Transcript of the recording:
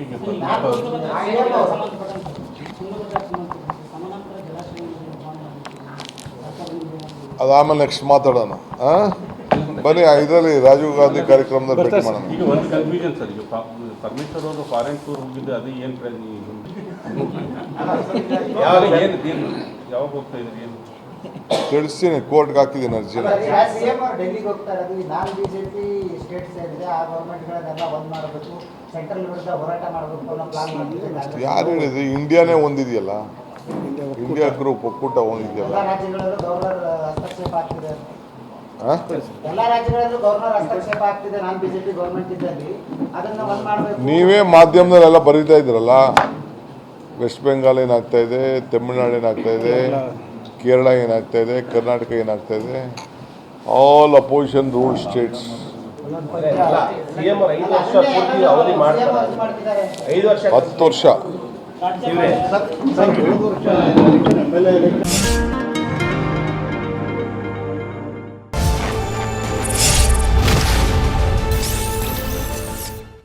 ಒಟ್ಟಿಗೆ ಅದು ಆಮೇಲೆ ನೆಕ್ಸ್ಟ್ ಮಾತಾಡೋಣ ಆ? ಬನ್ನಿ ಇದರಲ್ಲಿ ರಾಜೀವ್ ಗಾಂಧಿ ಕಾರ್ಯಕ್ರಮದಲ್ಲಿ ಭೇಟಿ ಮಾಡೋಣ. ಈಗ ಒಂದು ಕನ್ಫ್ಯೂಷನ್ ಸರ್. ಈಗ ಪರಮೇಶ್ವರ್ ಅವರು ಫಾರಿನ್ ಟೂರ್ ಹೋಗಿದ್ದು ಅದು ಏನು ಯಾವಾಗ ಏನು ಏನು ಯಾವಾಗ ಹೋಗ್ತಾ ಇದ್ರಿ ಏನು? ತಿಳಿಸ್ತೀನಿ ಕೋರ್ಟ್ಗೆ ಹಾಕಿದ್ದೀನಿ ಅರ್ಜಿ ಯಾರು ಹೇಳಿದ್ರು? ಇಂಡಿಯಾನೇ ಒಂದಿದೆಯಲ್ಲ? ಇಂಡಿಯಾ ಗ್ರೂಪ್ ಒಕ್ಕೂಟ ಒಂದಿದೆಯಲ್ಲ? ನೀವೇ ಮಾಧ್ಯಮದಲ್ಲೆಲ್ಲ ಬರೀತಾ ಇದ್ರಲ್ಲ ವೆಸ್ಟ್ ಬೆಂಗಾಲ್ ಏನಾಗ್ತಾ ಇದೆ? ತಮಿಳ್ನಾಡು ಏನಾಗ್ತಾ ಇದೆ? ಕೇರಳ ಏನಾಗ್ತಾ ಇದೆ ಕರ್ನಾಟಕ ಏನಾಗ್ತಾ ಇದೆ? ಆಲ್ ಅಪೋಸಿಷನ್ ರೂಲ್ ಸ್ಟೇಟ್ಸ್ ಹತ್ತು ವರ್ಷ.